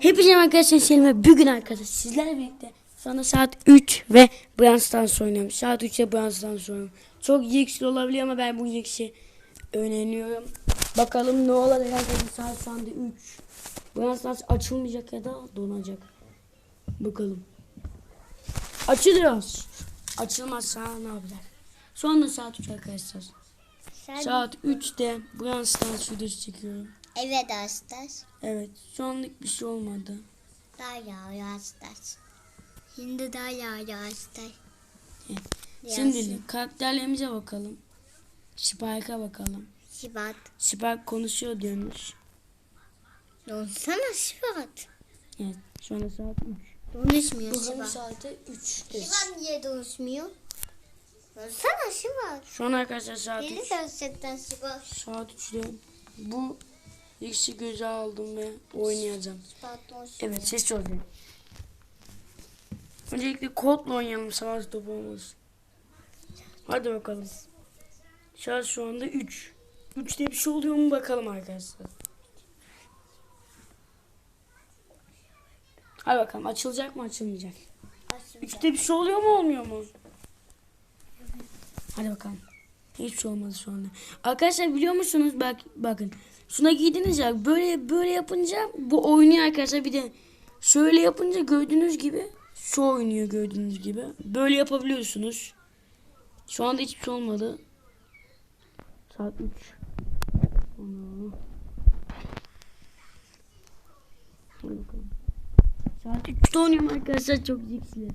Hepinize arkadaşlar Selim bugün arkadaşlar sizlerle birlikte sonra saat 3 ve Brawl Stars oynuyorum. Saat 3'te Brawl Stars oynuyorum. Çok yıksız olabiliyor ama ben bu yıksı öğreniyorum. Bakalım ne olacak arkadaşlar saat şu anda 3. Brawl Stars açılmayacak ya da donacak. Bakalım. Açılıyor. Açılmazsa ne yapacak? Anda saat 3 arkadaşlar. Sen... Saat 3'te Brawl Stars videosu çekiyorum. Evet arkadaşlar. Evet şu anlık bir şey olmadı. Daha yağıyor arkadaşlar. Şimdi daha yağıyor arkadaşlar. Şimdi karakterlerimize bakalım. Spike'a bakalım. Şibat. Spike konuşuyor diyormuş. Donsana Şibat. Evet şu anda saat 3. Konuşmuyor Şibat. saate 3'te. Şibat niye konuşmuyor? Donsana Şibat. Şu an arkadaşlar saat Yeni 3. gerçekten Şibat. Saat 3'te bu ikisi göze aldım ve oynayacağım. Evet ses olacak. Öncelikle Colt'la oynayalım savaş topu olmasın. Hadi bakalım. Saat şu anda 3. 3'te bir şey oluyor mu bakalım arkadaşlar. Hadi bakalım açılacak mı açılmayacak. Aslında. 3'te bir şey oluyor mu olmuyor mu? Hadi bakalım. Hiçbir şey olmadı şu anda. Arkadaşlar biliyor musunuz? Bak bakın. Şuna giydiniz böyle böyle yapınca bu oynuyor arkadaşlar. Bir de şöyle yapınca gördüğünüz gibi şu oynuyor gördüğünüz gibi. Böyle yapabiliyorsunuz. Şu anda hiçbir şey olmadı. Saat 3. Ana. Hadi bakalım. Saat 3'te oynuyorum arkadaşlar çok zevkli.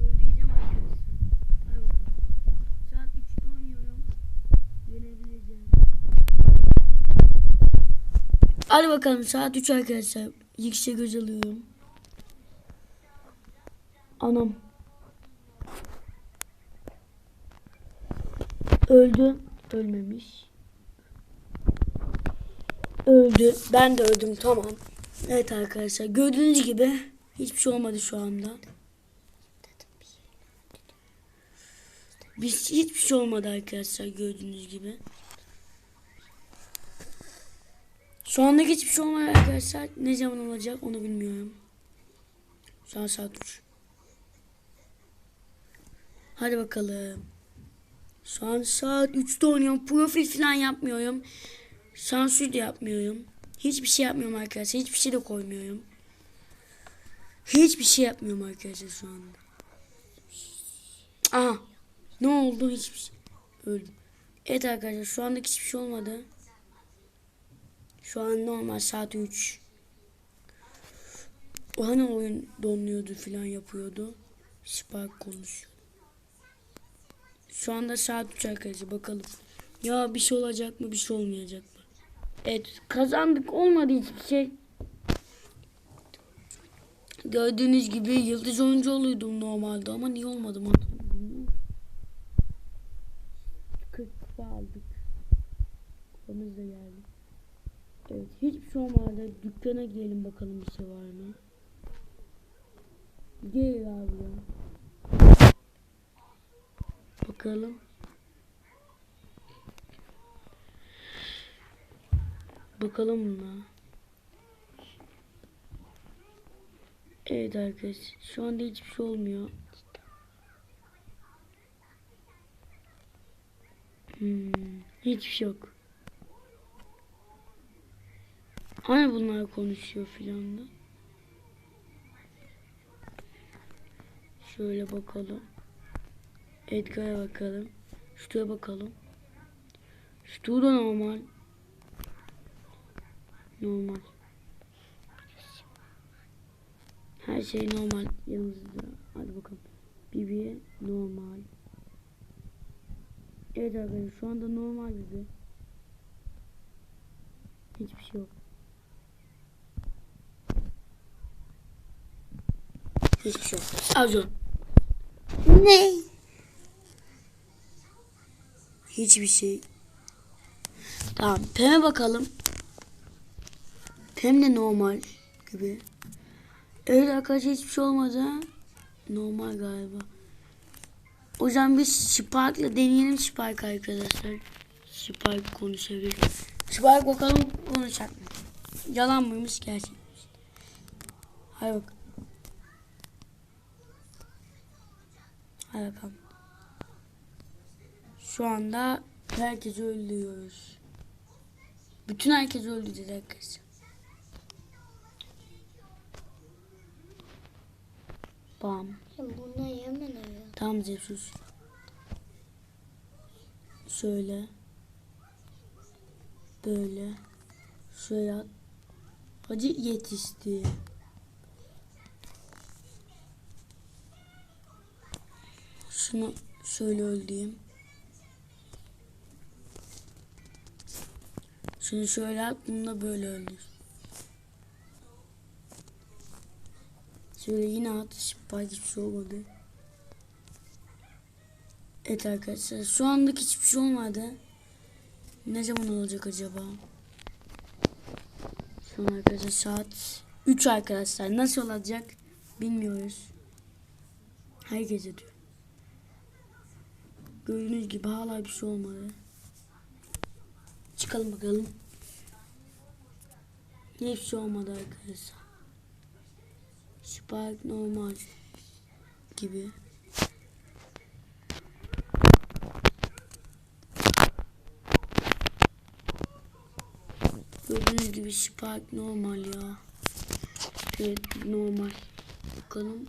Öldüreceğim arkadaşlar. Hadi bakalım. Saat 3'te oynuyorum. Yenebileceğim. Hadi bakalım saat 3 arkadaşlar. Yüksek göz alıyorum. Anam. Öldü. Ölmemiş. Öldü. Ben de öldüm tamam. Evet arkadaşlar gördüğünüz gibi hiçbir şey olmadı şu anda. Biz hiçbir şey olmadı arkadaşlar gördüğünüz gibi. Şu anda hiçbir şey olmadı arkadaşlar. Ne zaman olacak onu bilmiyorum. Şu an saat 3. Hadi bakalım. Şu an saat 3'te oynuyorum. Profil falan yapmıyorum. Sansür de yapmıyorum. Hiçbir şey yapmıyorum arkadaşlar. Hiçbir şey de koymuyorum. Hiçbir şey yapmıyorum arkadaşlar şu anda. Aha. Ne oldu? Hiçbir şey. Öldüm. Evet arkadaşlar şu anda hiçbir şey olmadı. Şu an normal saat 3. O hani oyun donluyordu falan yapıyordu. Spark konuşuyor. Şu anda saat 3 arkadaşlar bakalım. Ya bir şey olacak mı bir şey olmayacak mı? Evet kazandık olmadı hiçbir şey. Gördüğünüz gibi yıldız oyuncu oluydum normalde ama niye olmadım bilmiyorum. 40 kupa aldık. Kupamız da geldi. Evet hiçbir şey olmadı. Dükkana gidelim bakalım bir şey var mı? Gel abi ya. Bakalım. Bakalım buna. Evet arkadaşlar. Şu anda hiçbir şey olmuyor. Hmm, hiçbir şey yok. Hani bunlar konuşuyor filan da. Şöyle bakalım. Edgar'a bakalım. Şuraya bakalım. Şu da normal. Normal. Her şey normal yanımızda. Hadi bakalım. Bibi normal. Evet arkadaşlar şu anda normal Bibi. Hiçbir şey yok. Hiçbir şey yok. Az o. Ne? Hiçbir şey. Tamam. Pem'e bakalım. Pem de normal gibi. Evet arkadaşlar hiçbir şey olmadı. Normal galiba. O zaman biz Spark'la deneyelim Spark arkadaşlar. Spark konuşabilir. Spark bakalım konuşacak mı? Yalan mıymış gerçek miymiş? Hadi bak. Hadi bakalım. Şu anda herkes öldürüyoruz. Bütün herkes öldü dedi arkadaşlar. Bam. Bunlar yemin ediyor. Tamam Zeus. Şöyle. Böyle. Şöyle. Hadi yetişti. Şunu şöyle öldüreyim. Şunu şöyle at, bunu da böyle öldür. Şöyle yine at, belki bir şey olmadı. Evet arkadaşlar şu anlık hiçbir şey olmadı. Ne zaman olacak acaba? Şu an arkadaşlar saat 3 arkadaşlar. Nasıl olacak bilmiyoruz. Herkes diyor. Gördüğünüz gibi hala bir şey olmadı. Çıkalım bakalım. Hiçbir şey olmadı arkadaşlar. Spark normal gibi. Gördüğünüz gibi Spark normal ya. Evet normal. Bakalım.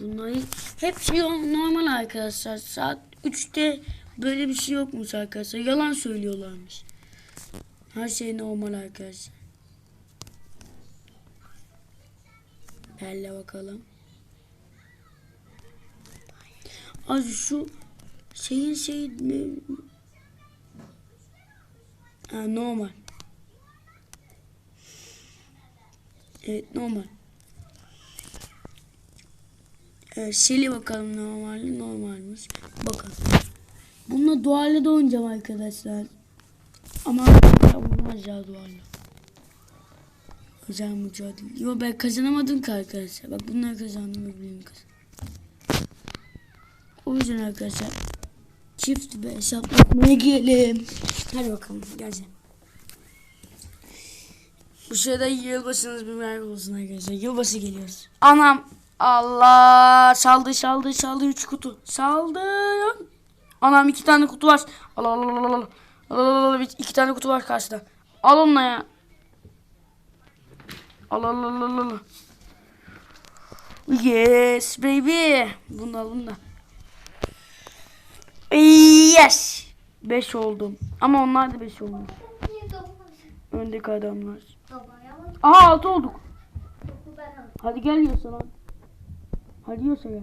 Bunlar hep şey normal arkadaşlar. Saat 3'te böyle bir şey yokmuş arkadaşlar. Yalan söylüyorlarmış. Her şey normal arkadaşlar. Elle bakalım. Az şu şeyin şey ne? Ha, normal. Evet normal. Evet, Şeli bakalım normal mi? Normalmiş. Bakalım. Bununla dualle de oynayacağım arkadaşlar. Ama olmaz ya dualle. Güzel mücadele. Yo ben kazanamadım ki arkadaşlar. Bak bunlar kazandım öbürünü kazandım. O yüzden arkadaşlar çift bir hesaplaşmaya girelim. Hadi bakalım geleceğim. Bu sırada yılbaşınız mübarek olsun arkadaşlar. Yılbaşı geliyoruz. Anam Allah saldı saldı saldı üç kutu. Saldı. Anam iki tane kutu var. Al al al al al. Al al al iki tane kutu var karşıda. Al onunla ya. Al al al al al. Yes baby. Bunu al bunu da. Yes. 5 oldum. Ama onlar da 5 olmuş. Öndeki adamlar. Aha 6 olduk. Hadi gel yiyorsa lan. Hadi yiyorsa gel.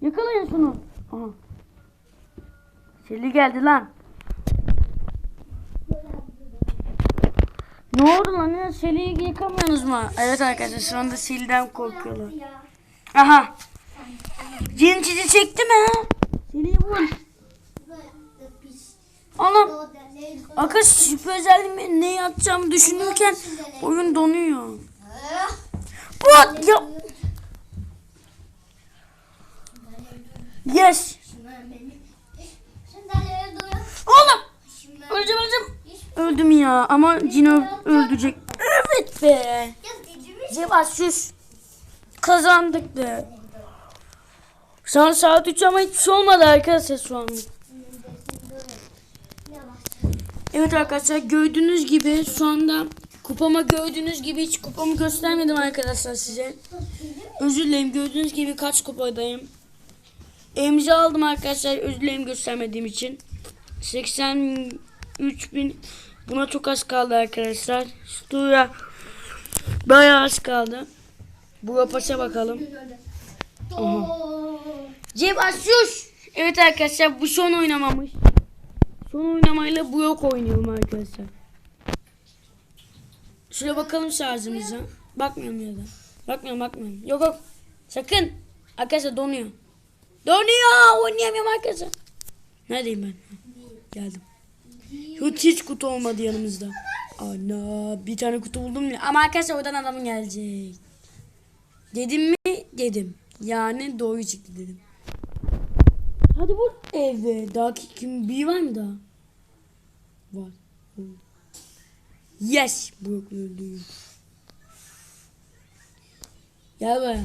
Yakalayın şunu. Aha. Şeli geldi lan. Ne oldu lan ya? Şeli'yi yıkamıyorsunuz mu? Evet arkadaşlar şu anda Şeli'den korkuyorlar. Aha. Cin çizi çekti mi? Şeli'yi vur. Anam. Arkadaş şüphe özelliğimi ne yapacağımı düşünürken oyun donuyor. Bu ya. Yes. Oğlum. Öleceğim öleceğim. Öldüm ya ama Cino öldürecek. Evet be. Cevat sus. Kazandık be. Şu an saat 3 ama hiçbir şey olmadı arkadaşlar şu an. Evet arkadaşlar gördüğünüz gibi şu anda kupama gördüğünüz gibi hiç kupamı göstermedim arkadaşlar size. Özür dilerim gördüğünüz gibi kaç kupadayım. Emzi aldım arkadaşlar özür dilerim göstermediğim için. 83 bin buna çok az kaldı arkadaşlar. Stuya bayağı az kaldı. Bu paşa bakalım. Cem Asus. Evet arkadaşlar bu son oynamamış. Son oynamayla bu yok oynuyorum arkadaşlar. Şuraya bakalım şarjımıza. Bakmıyorum ya da. Bakmıyorum bakmıyorum. Yok yok. Sakın. Arkadaşlar donuyor. Donuyor. Oynayamıyorum arkadaşlar. Neredeyim ben? Geldim. Hiç, hiç kutu olmadı yanımızda. Ana bir tane kutu buldum ya. Ama arkadaşlar oradan adam gelecek. Dedim mi? Dedim. Yani doğru çıktı dedim. Hadi bu evde. Daha ki- kim bir var mı daha? Var. Yes. Brock öldü. Gel buraya.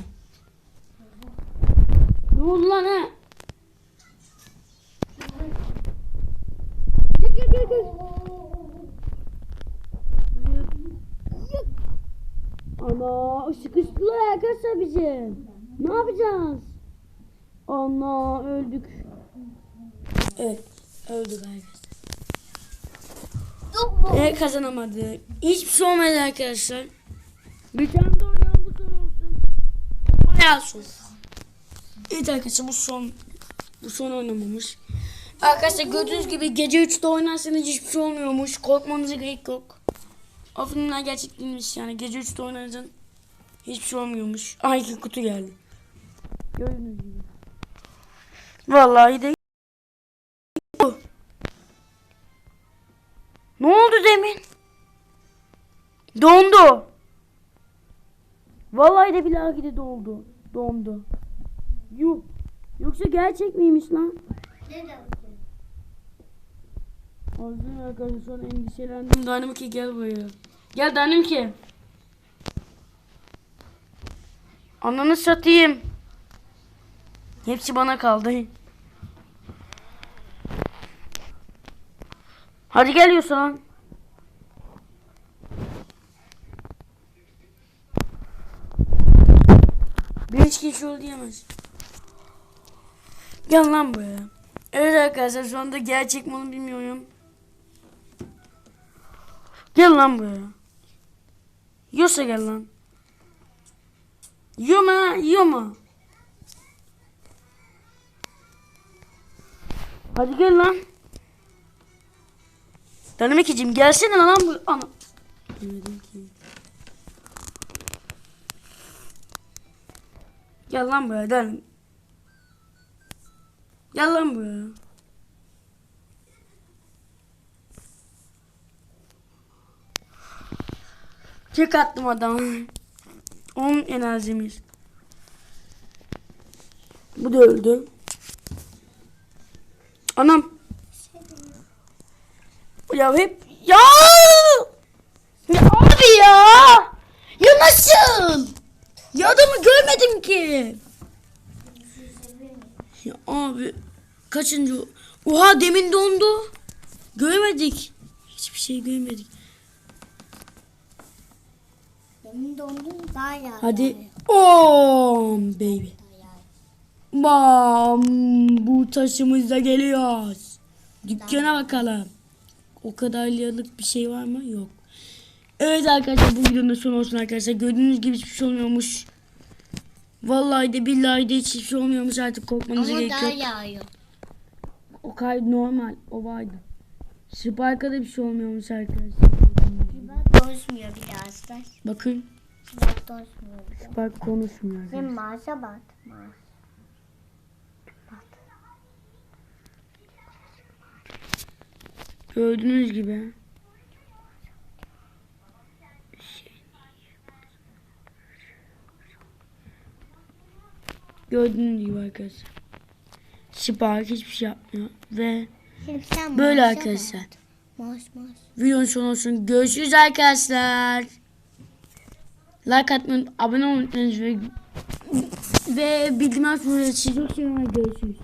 Ne oldu lan ha? Ana sıkıştılar arkadaşlar bizi. Ne yapacağız? Ana öldük. Evet öldük arkadaşlar. Evet kazanamadık. Hiçbir şey olmadı arkadaşlar. Bir tane de oynayalım bu son olsun. Bayağı son. Evet arkadaşlar bu son. Bu son oynamamış. Arkadaşlar gördüğünüz gibi gece 3'te oynarsanız hiçbir şey olmuyormuş. Korkmanıza gerek yok. O filmler gerçek değilmiş yani. Gece 3'te oynarsan hiçbir şey olmuyormuş. Ay kutu geldi. Gördüğünüz gibi. Vallahi de. Ne oldu demin? Dondu. Vallahi de billahi de doldu. Dondu. Yuh. Yoksa gerçek miymiş lan? Ağzım arkadaşlar endişelendim. Dynamite gel buraya. Gel Dynamite. Ananı satayım. Hepsi bana kaldı. Hadi gel Yusan. Bir hiç ol diyemez. Gel lan buraya. Evet arkadaşlar şu anda gerçek mi onu bilmiyorum. Gel lan buraya. Yiyorsa gel lan. Yiyor mu? Yiyor mu? Hadi gel lan. Dynamic'cim gelsene lan bu. Ana. Demedim ki. Gel lan buraya gel. Gel lan buraya. Tek attım adamı. 10 enerjimiz. Bu da öldü. Anam. Ya hep ya. Ya abi ya. Ya nasıl? Ya adamı görmedim ki. Ya abi kaçıncı? Oha demin dondu. Göremedik. Hiçbir şey görmedik. Benim dondum daha ya. Hadi. On baby. Bam bu taşımızla geliyoruz. Dükkana bakalım. O kadar liralık bir şey var mı? Yok. Evet arkadaşlar bu videonun son olsun arkadaşlar. Gördüğünüz gibi hiçbir şey olmuyormuş. Vallahi de billahi de hiçbir şey olmuyormuş artık korkmanıza Ama gerek daha yok. yağıyor. O kaydı normal. O vardı. Spark'a da bir şey olmuyormuş arkadaşlar. Şubat dolaşmıyor biraz da. Bakın Şubat dolaşmıyor. Spark konuşmuyor. arkadaşlar. Sen maaşa bak. Maaş. Gördüğünüz gibi. Gördüğünüz gibi arkadaşlar. Spark hiçbir şey yapmıyor. Ve böyle arkadaşlar. Maaş maaş. Videonun sonu olsun. Görüşürüz arkadaşlar. Like atmayı, abone olmayı unutmayınız ve ve bildirim açmayı. Seviyorum. Görüşürüz.